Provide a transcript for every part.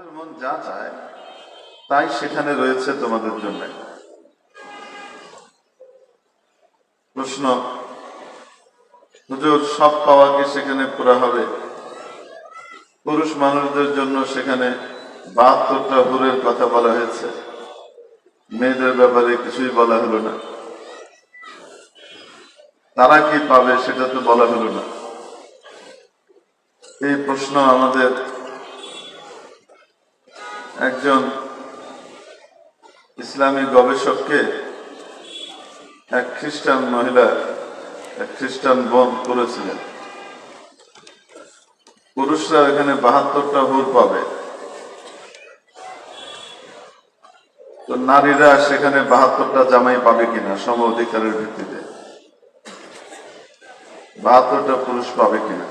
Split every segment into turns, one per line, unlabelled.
তোমাদের মন যা চায়, তাই সেখানে রয়েছে তোমাদের জন্য। প্রশ্ন, হুজুর, সব পাওয়া কি সেখানে পুরা হবে? পুরুষ মানুষদের জন্য সেখানে বাহাত্তরটা হুরের কথা বলা হয়েছে। মেয়েদের ব্যাপারে কিছুই বলা হলো না। তারা কি পাবে সেটা তো বলা হলো না। এই প্রশ্ন আমাদের একজন ইসলামী গবেষককে এক খ্রিস্টান মহিলা, এক খ্রিস্টান বোন করেছিলেন। পুরুষরা এখানে বাহাত্তরটা হুর পাবে। তো নারীরা সেখানে বাহাত্তরটা জামাই পাবে কিনা, সম অধিকারের ভিত্তিতে। বাহাত্তরটা পুরুষ পাবে কিনা।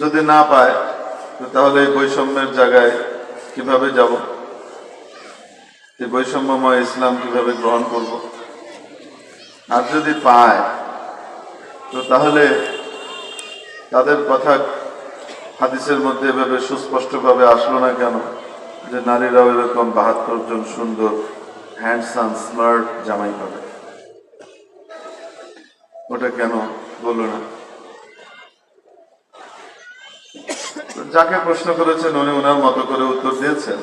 যদি না পায় তাহলে এই বৈষম্যের জায়গায় কীভাবে যাব? এই বৈষম্যময় ইসলাম কীভাবে গ্রহণ করব? আর যদি পায়, তো তাহলে তাদের কথা হাদিসের মধ্যে এভাবে সুস্পষ্টভাবে আসলো না কেন? যে নারীরাও এরকম বাহাত্তর জন সুন্দর হ্যান্ডসাম স্মার্ট জামাই পাবে। ওটা কেন বলল না তো যাকে প্রশ্ন করেছেন উনি ওনার মতো করে উত্তর দিয়েছেন।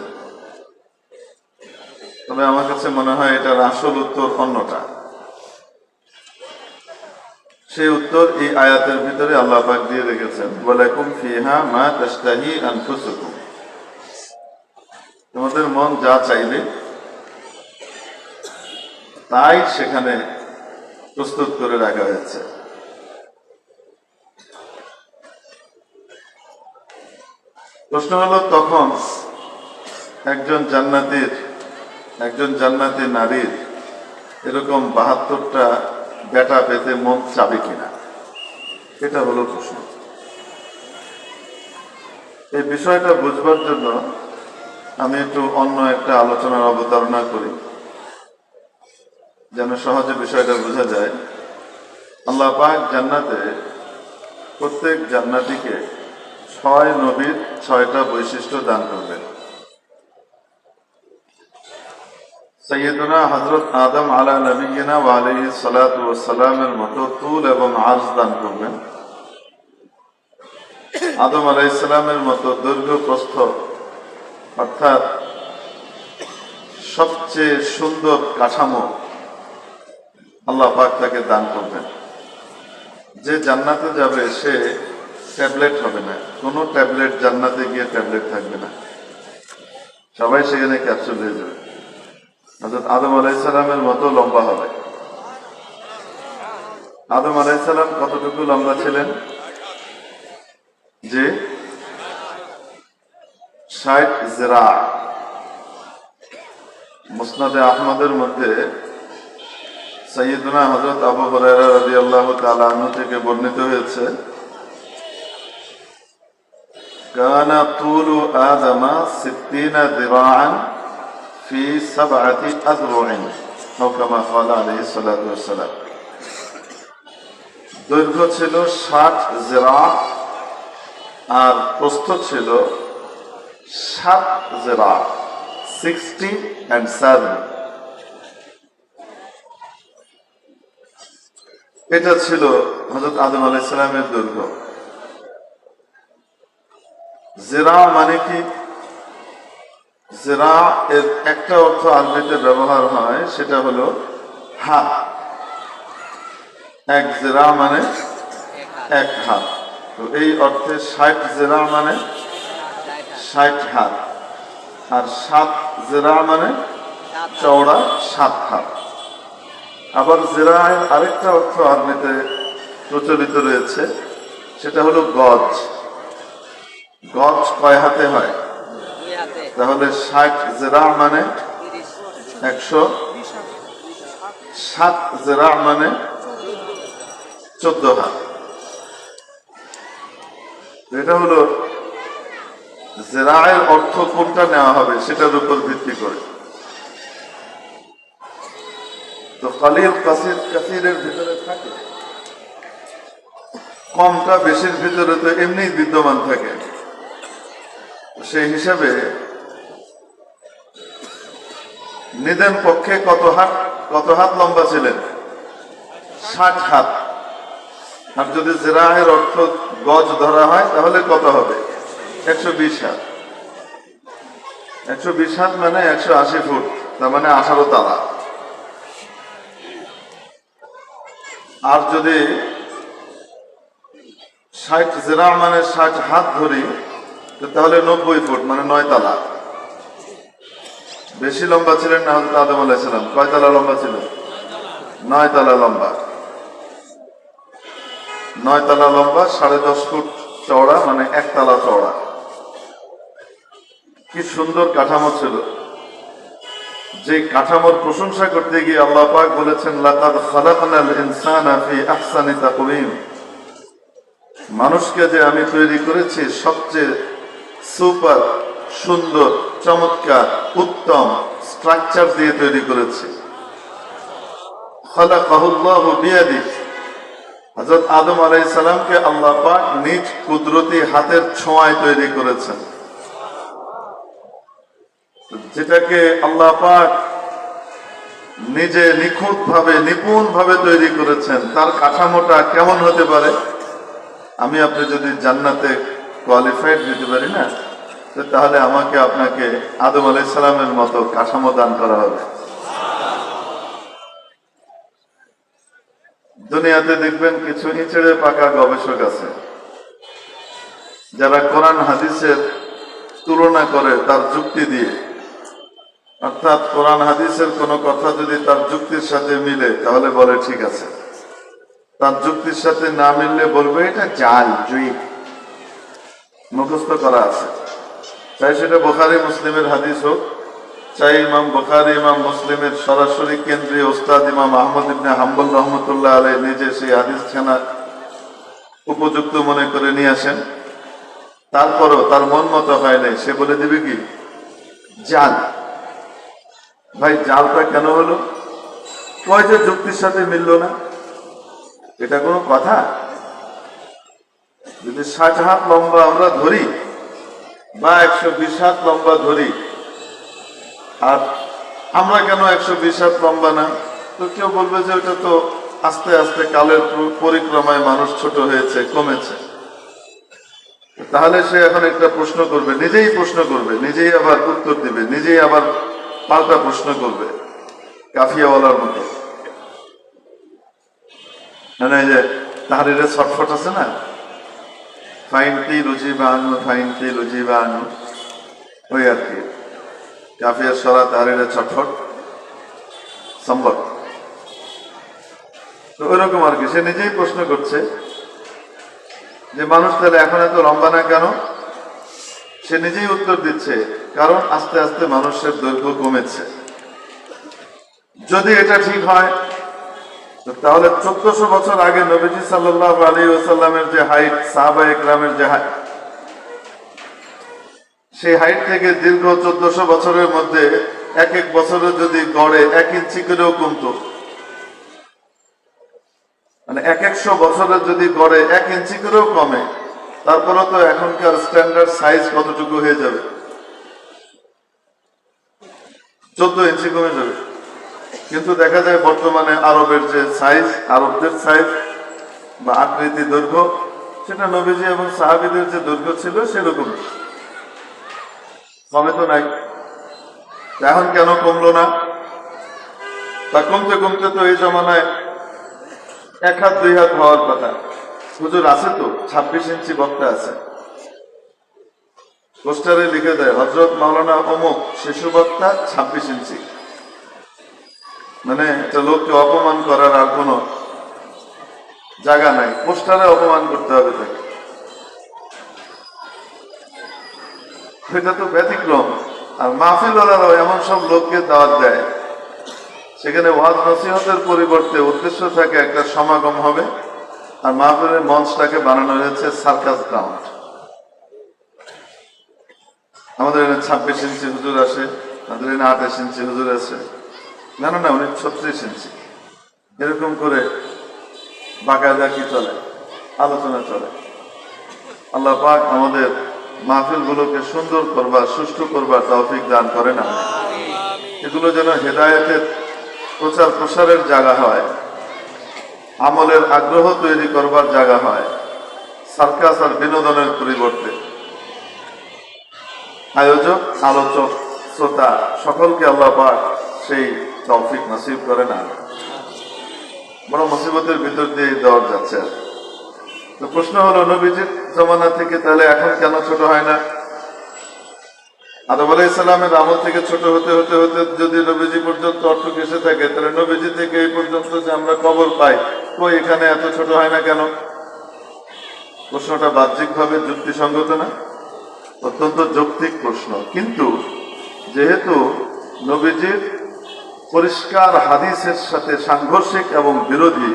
তবে আমার কাছে মনে হয় এটার আসল উত্তর অন্যটা। সেই উত্তর এই আয়াতের ভিতরে আল্লাহ পাক দিয়ে রেখেছেন। ওয়ালাকুম ফিহা মা তাশতাহি আনফুসুকুম। তোমাদের মন যা চাইবে, তাই সেখানে প্রস্তুত করে রাখা হয়েছে। প্রশ্ন হলো, তখন একজন জান্নাতির, একজন জান্নাতি নারীর এরকম বাহাত্তরটা বেটা পেতে মন চাবে কিনা? এটা হলো প্রশ্ন। এই বিষয়টা বুঝবার জন্য আমি একটু অন্য একটা আলোচনার অবতারণা করি। যেন সহজে বিষয়টা বোঝা যায়। আল্লাহ পাক জান্নাতে প্রত্যেক জান্নাতিকে ছয় নবীর ছয়টা বৈশিষ্ট্য দান করবেন সৈয়দনা হজরত আদম আলা নবীনা ওয়ালি সালাত সালামের মতো তুল এবং দান করবেন। আদম আলাই ইসলামের মতো দৈর্ঘ্য প্রস্থ, অর্থাৎ সবচেয়ে সুন্দর কাঠামো আল্লাহ পাক তাকে দান করবেন। যে জান্নাতে যাবে, সে ট্যাবলেট হবে না। কোনো ট্যাবলেট জান্নাতে গিয়ে ট্যাবলেট থাকবে না। সবাই সেখানে ক্যাপসুল হয়ে যাবে। অর্থাৎ আদম আলাইসালামের মতো লম্বা হবে। আদম আলাইসালাম কতটুকু লম্বা ছিলেন? যে ষাট জেরা। মুসনাদে আহমদের মধ্যে সৈয়দনা হজরত আবু হরাইরা রাজি আল্লাহ তালু থেকে বর্ণিত হয়েছে كان طول آدم ستين ذراعا في سبعة أذرع أو كما قال عليه الصلاة والسلام দৈর্ঘ্য ছিল ষাট জেরা আর প্রস্থ ছিল সাত জেরা সিক্সটি অ্যান্ড সেভেন এটা ছিল হজরত আদম আলাইসালামের দৈর্ঘ্য জেরা মানে কি? জেরা এর একটা অর্থ আরবিতে ব্যবহার হয়, সেটা হলো হাত এক জেরা মানে এক হাত। তো এই অর্থে ষাট জেরা মানে ষাট হাত। আর সাত জেরা মানে চওড়া সাত হাত। আবার জেরায় আরেকটা অর্থ আরবিতে প্রচলিত রয়েছে, সেটা হলো গজ। গজ কয় হাতে হয়? তাহলে ষাট জেরা মানে একশো সাত জেরা মানে চোদ্দ হাত। এটা হলো জেরায়ের অর্থ কোনটা নেওয়া হবে সেটার উপর ভিত্তি করে। তো কালিল কাসির কাসিরের ভিতরে থাকে। কমটা বেশির ভিতরে তো এমনি বিদ্যমান থাকে। সেই হিসাবে নিদেন পক্ষে কত হাত কত হাত লম্বা ছিলেন? ষাট হাত। আর যদি জেরাহের অর্থ গজ ধরা হয়, তাহলে কত হবে? একশো বিশ হাত। একশো বিশ হাত মানে একশো আশি ফুট, তার মানে আঠারো তালা। আর যদি ষাট জেরা মানে ষাট হাত ধরি তাহলে নব্বই ফুট মানে নয় তালা। বেশি লম্বা ছিলেন না হজরত আদম আলাইসালাম কয় তালা লম্বা ছিল? নয় তালা লম্বা। নয় তালা লম্বা, সাড়ে দশ ফুট চওড়া মানে এক তালা চওড়া। কি সুন্দর কাঠামো ছিল। যে কাঠামোর প্রশংসা করতে গিয়ে আল্লাহ পাক বলেছেন, লাকাদ খালাকনাল ইনসানা ফি আহসানি তাকওয়িম। মানুষকে যে আমি তৈরি করেছি, সবচেয়ে সুপার, সুন্দর, চমৎকার, উত্তম স্ট্রাকচার দিয়ে তৈরি করেছি। হযরত আদম আলাইহিস সালামকে আল্লাহ পাক নিজ কুদরতি হাতের ছোঁয়ায় তৈরি করেছেন। যেটাকে আল্লাহ পাক নিজে নিখুঁত ভাবে নিপুণ ভাবে তৈরি করেছেন। তার কাঠামোটা কেমন হতে পারে? আমি আপনি যদি জান্নাতে কোয়ালিফাইড দিতে পারি না, তো তাহলে আমাকে আপনাকে আদম আলাইহিস সালামের মতো কাঠামো দান করা হবে। দুনিয়াতে দেখবেন কিছু ইঁচড়ে পাকা গবেষক আছে, যারা কোরআন হাদিসের তুলনা করে তার যুক্তি দিয়ে। অর্থাৎ কোরআন হাদিসের কোনো কথা যদি তার যুক্তির সাথে মিলে, তাহলে বলে ঠিক আছে। তার যুক্তির সাথে না মিললে বলবে, এটা জাল জুই মুখস্থ করা আছে। চাই সেটা বোখারি, মুসলিমের হাদিস হোক। চাই ইমাম বোখারি, ইমাম মুসলিমের সরাসরি কেন্দ্রীয় ওস্তাদ ইমাম আহমদ ইবনে হাম্বল রহমতুল্লাহ আলাই নিজে সেই হাদিস খানা উপযুক্ত মনে করে নিয়ে আসেন। তারপরও তার মন মতো হয় নাই। সে বলে দিবে কি? জাল। ভাই, জালটা কেন হলো? কয় যে যুক্তির সাথে মিললো না? এটা কোনো কথা? যদি ষাট হাত লম্বা আমরা ধরি, বা একশো বিশ হাত লম্বা ধরি, আর আমরা কেন একশো বিশ হাত লম্বা না? তো কেউ বলবে যে ওটা তো আস্তে আস্তে কালের পরিক্রমায় মানুষ ছোট হয়েছে, কমেছে। তাহলে সে এখন একটা প্রশ্ন করবে, নিজেই প্রশ্ন করবে, নিজেই আবার উত্তর দিবে, নিজেই আবার পাল্টা প্রশ্ন করবে, কাফিয়াওয়ালার মতো। মানে যে তাহারিরে ছটফট আছে না? ফাইনটি রুজি বাহানু ফাইনটি ওই আর কি। কাফিয়ার সরা ছটফট। সম্ভব। তো ওইরকম আর কি। সে নিজেই প্রশ্ন করছে যে মানুষ তাহলে এখন এত লম্বা না কেন? সে নিজেই উত্তর দিচ্ছে, কারণ আস্তে আস্তে মানুষের দৈর্ঘ্য কমেছে। যদি এটা ঠিক হয় তাহলে চোদ্দশো বছর আগে নবীজি সাল্লাহ আলী ওসাল্লামের যে হাইট, সাহাবা একরামের যে হাইট, সেই হাইট থেকে দীর্ঘ চোদ্দশো বছরের মধ্যে এক এক বছরে যদি গড়ে, এক ইঞ্চি করেও কমতো। মানে এক একশো বছরের যদি গড়ে, এক ইঞ্চি করেও কমে তারপরে তো এখনকার স্ট্যান্ডার্ড সাইজ কতটুকু হয়ে যাবে? চোদ্দ ইঞ্চি কমে যাবে। কিন্তু দেখা যায় বর্তমানে আরবের যে সাইজ, আরবদের সাইজ বা আকৃতি দৈর্ঘ্য, সেটা নবীজি এবং সাহাবিদের যে দৈর্ঘ্য ছিল সেরকম। কমে তো নাই। এখন কেন কমলো না? তা কমতে কমতে তো এই জমানায় এক হাত, দুই হাত হওয়ার কথা। হুজুর আছে তো? ছাব্বিশ ইঞ্চি বক্তা আছে। পোস্টারে লিখে দেয় হজরত মাওলানা অমুক শিশু বক্তা, ছাব্বিশ ইঞ্চি। মানে একটা লোককে অপমান করার আর কোনো জায়গা নাই। পোস্টারে অপমান করতে হবে তাকে। সেটা তো ব্যতিক্রম। আর মাহফিলওয়ালারাও এমন সব লোককে দাওয়াত দেয়। সেখানে ওয়াজ নসিহতের পরিবর্তে উদ্দেশ্য থাকে একটা সমাগম হবে। আর মাহফিলের মঞ্চটাকে বানানো হয়েছে সার্কাস গ্রাউন্ড। আমাদের এখানে ছাব্বিশ ইঞ্চি হুজুর আসে, আমাদের এখানে আঠাশ ইঞ্চি হুজুর আছে না না না উনি ছত্রিশ ইঞ্চি এরকম করে বাকায়দা কি চলে? আলোচনা চলে। আল্লাহ পাক আমাদের মাহফিলগুলোকে সুন্দর করবার সুষ্ঠু করবার তৌফিক দান করে না। এগুলো যেন হেদায়েতের প্রচার প্রসারের জায়গা হয় আমলের আগ্রহ তৈরি করবার জায়গা হয় সার্কাস আর বিনোদনের পরিবর্তে। আয়োজক আলোচক শ্রোতা সকলকে আল্লাহ পাক সেই তৌফিক নসিব করে না। বড় মুসিবতের ভিতর দিয়ে দেওয়া যাচ্ছে। তো প্রশ্ন হলো, নবীজির জমানা থেকে তাহলে এখন কেন ছোট হয় না? আদম আলাহ ইসলামের আমল থেকে ছোট হতে হতে হতে যদি নবীজি পর্যন্ত অর্থ এসে থাকে, তাহলে নবীজি থেকে এই পর্যন্ত যে আমরা কবর পাই, কই এখানে এত ছোট হয় না কেন? প্রশ্নটা বাহ্যিকভাবে যুক্তিসঙ্গত না? অত্যন্ত যৌক্তিক প্রশ্ন। কিন্তু যেহেতু নবীজির পরিষ্কার হাদিসের সাথে সাংঘর্ষিক এবং বিরোধী,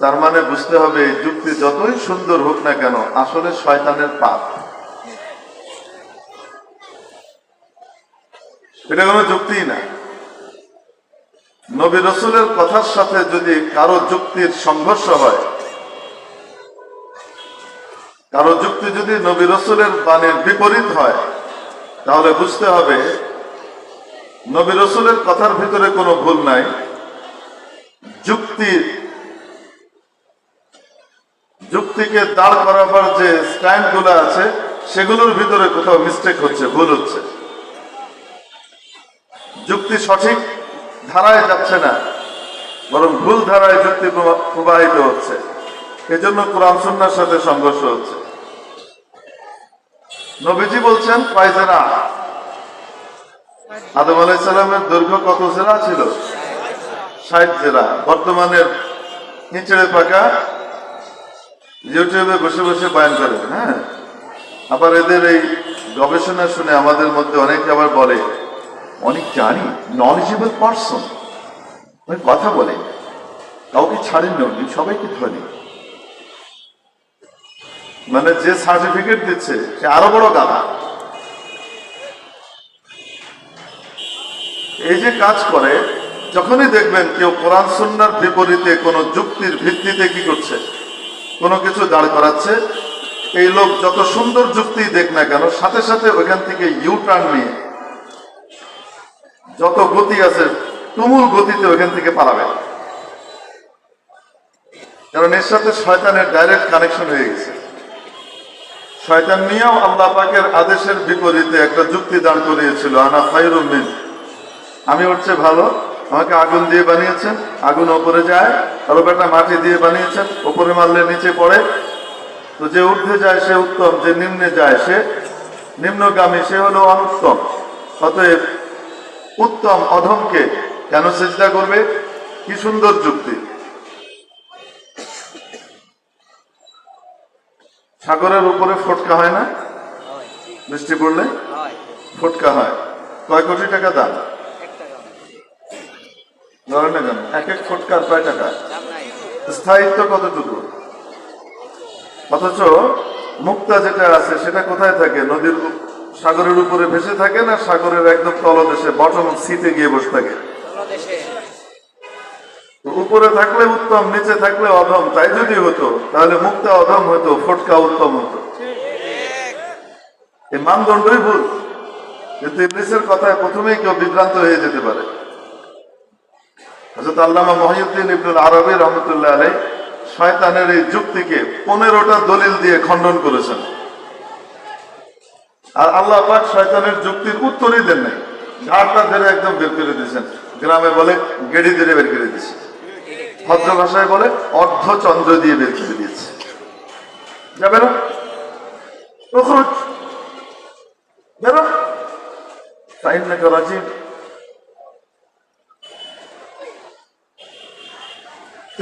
তার মানে বুঝতে হবে এই যুক্তি যতই সুন্দর হোক না কেন, আসলে শয়তানের পাপ। এটা কোনো যুক্তিই না। নবী রসুলের কথার সাথে যদি কারও যুক্তির সংঘর্ষ হয়, কারও যুক্তি যদি নবী রসুলের বাণীর বিপরীত হয়, তাহলে বুঝতে হবে নবী রসুলের কথার ভিতরে কোনো ভুল নাই। যুক্তি, যুক্তিকে দাঁড় করাবার যে স্ট্যান্ডগুলো আছে, সেগুলোর ভিতরে কোথাও মিস্টেক হচ্ছে, ভুল হচ্ছে। যুক্তি সঠিক ধারায় যাচ্ছে না, বরং ভুল ধারায় যুক্তি প্রবাহিত হচ্ছে। এজন্য কোরআন সুন্নার সাথে সংঘর্ষ হচ্ছে। নবীজি বলছেন কয় জেরা আদম আলাইসাল্লামের দৈর্ঘ্য কত জেরা ছিল? ষাট জেরা বর্তমানের নিচড়ে পাকা ইউটিউবে বসে বসে বয়ান করে হ্যাঁ? আবার এদের এই গবেষণা শুনে আমাদের মধ্যে অনেকে আবার বলে, অনেক জানি নলেজেবল পার্সন ওই কথা বলে, কাউকে ছাড়েন না উনি, সবাইকে ধরে। মানে যে সার্টিফিকেট দিচ্ছে, সে আরও বড় গাধা। এই যে কাজ করে, যখনই দেখবেন কেউ কোরআন সুন্নার বিপরীতে কোনো যুক্তির ভিত্তিতে কি করছে, কোনো কিছু দাঁড় করাচ্ছে, এই লোক যত সুন্দর যুক্তি দেখ না কেন, সাথে সাথে ওইখান থেকে ইউ টার্ন নিয়ে যত গতি আছে, তুমুল গতিতে ওইখান থেকে পালাবে। কারণ এর সাথে শয়তানের ডাইরেক্ট কানেকশন হয়ে গেছে। শয়তান নিয়েও আল্লাহ পাকের আদেশের বিপরীতে একটা যুক্তি দাঁড় করিয়েছিল, আনা ফাইরুমিন আমি হচ্ছে ভালো। আমাকে আগুন দিয়ে বানিয়েছেন আগুন ওপরে যায় আরও বেটা মাটি দিয়ে বানিয়েছেন ওপরে মারলে নিচে পড়ে। তো যে ঊর্ধ্বে যায় সে উত্তম যে নিম্নে যায় সে নিম্নগামী সে হলো অনুত্তম। অতএব উত্তম অধমকে কেন চেষ্টা করবে? কি সুন্দর যুক্তি। সাগরের উপরে ফটকা হয় না? বৃষ্টি পড়লে? ফটকা হয়। কয় কোটি টাকা দাম? ধরেন না কেন এক এক ফটকার কয় টাকা? স্থায়িত্ব কতটুকু? অথচ মুক্তা যেটা আছে সেটা কোথায় থাকে? নদীর সাগরের উপরে ভেসে থাকে না সাগরের একদম তলদেশে বটম সিটে গিয়ে বসে থাকে? উপরে থাকলে উত্তম নিচে থাকলে অধম। তাই যদি হতো তাহলে মুক্তা অধম হতো ফটকা উত্তম হতো। এই মানদণ্ডই ভুল। কিন্তু ইংলিশের কথায় প্রথমেই কেউ বিভ্রান্ত হয়ে যেতে পারে। হজরত আল্লামা মহিউদ্দিন ইবনুল আরবি রহমতুল্লাহ আলাই শয়তানের এই যুক্তিকে পনেরোটা দলিল দিয়ে খণ্ডন করেছেন। আর আল্লাহ পাক শয়তানের যুক্তির উত্তরই দেন নাই। ঘাটটা ধরে একদম বের করে দিয়েছেন। গ্রামে বলে, গেড়ি ধরে বের করে দিয়েছে। ভদ্র ভাষায় বলে অর্ধচন্দ্র দিয়ে বের করে দিয়েছে। যাবে না। বেরো ফাইন্নাকা রাজিম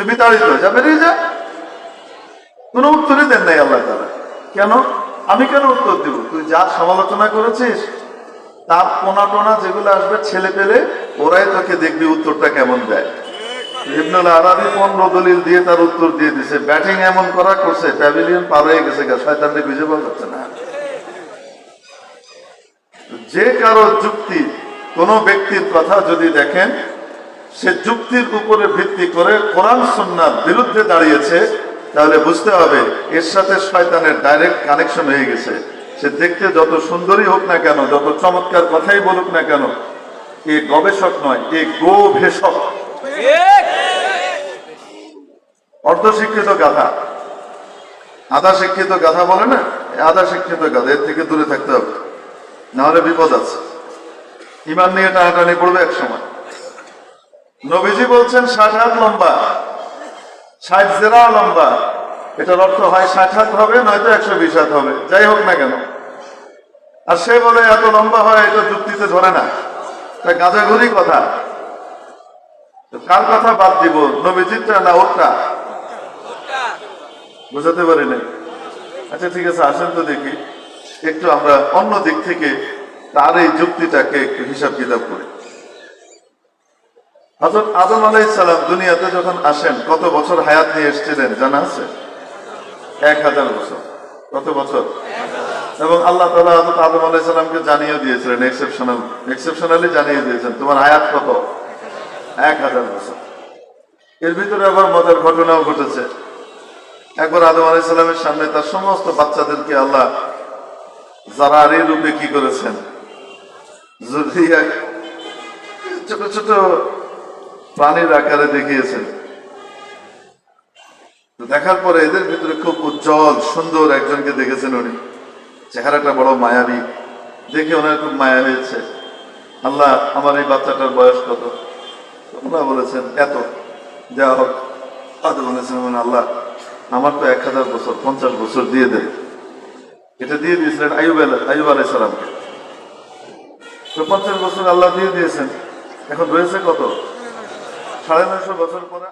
তুই বিতাড়িত যা, বেরিয়ে যা। কোন উত্তরই দেন নাই আল্লাহ তারা কেন? আমি কেন উত্তর দিব? তুই যা সমালোচনা করেছিস, তার টোনা যেগুলো আসবে ছেলে পেলে, ওরাই তোকে দেখবি উত্তরটা কেমন দেয়। এমন করা করছে হয়ে না। যে কারও যুক্তি কোন ব্যক্তির কথা যদি দেখেন সে যুক্তির উপরে ভিত্তি করে কোরআন সন্ন্যার বিরুদ্ধে দাঁড়িয়েছে, তাহলে বুঝতে হবে এর সাথে শয়তানের ডাইরেক্ট কানেকশন হয়ে গেছে। সে দেখতে যত সুন্দরী হোক না কেন, যত চমৎকার কথাই বলুক না কেন, এ গবেষক নয়, এ গো ভেষক অর্ধশিক্ষিত গাধা। আধা শিক্ষিত গাধা বলে না? আধা শিক্ষিত গাধা, এর থেকে দূরে থাকতে হবে। নাহলে বিপদ আছে। ইমান নিয়ে টানাটানি পড়বে এক সময়। নবীজি বলছেন, ষাট হাত লম্বা। ষাট জেরা লম্বা। এটার অর্থ হয়, ষাট হাত হবে, নয়তো একশো বিশ হাত হবে। যাই হোক না কেন। আর সে বলে, এত লম্বা হয়, এটা যুক্তিতে ধরে না। তা গাঁজাগুলি কথা। কার কথা বাদ দিব? নবীজিরটা না ওরটা বুঝাতে পারি নাই। আচ্ছা ঠিক আছে, আসেন তো দেখি। একটু আমরা অন্য দিক থেকে তার এই যুক্তিটাকে একটু হিসাব কিতাব করি। হজরত আদম আলাইসালাম দুনিয়াতে যখন আসেন, কত বছর হায়াত নিয়ে এসেছিলেন জানা আছে? এক হাজার বছর। কত বছর? এবং আল্লাহ তালা হজরত আদম আলাইসালামকে জানিয়ে দিয়েছিলেন এক্সেপশনাল এক্সেপশনালি জানিয়ে দিয়েছেন, তোমার হায়াত কত? এক হাজার বছর। এর ভিতরে আবার মজার ঘটনাও ঘটেছে। একবার আদম আলাইসালামের সামনে তার সমস্ত বাচ্চাদেরকে আল্লাহ জারারি রূপে কি করেছেন? যদি ছোট ছোট প্রাণীর আকারে দেখিয়েছেন। দেখার পরে এদের ভিতরে খুব উজ্জ্বল, সুন্দর একজনকে দেখেছেন উনি। চেহারাটা বড় মায়াবী। দেখে ওনার খুব মায়া হয়েছে। আল্লাহ, আমার এই বাচ্চাটার বয়স কত? আল্লাহ বলেছেন, এত। দেওয়া হোক। আদম বলেছেন আল্লাহ, আমার তো এক হাজার বছর, পঞ্চাশ বছর দিয়ে দেয় এটা দিয়ে দিয়েছিলেন আইব আলা- আইব আলাই সালামকে। তো পঞ্চাশ বছর আল্লাহ দিয়ে দিয়েছেন। এখন রয়েছে কত? সাড়ে নয়শো বছর পরে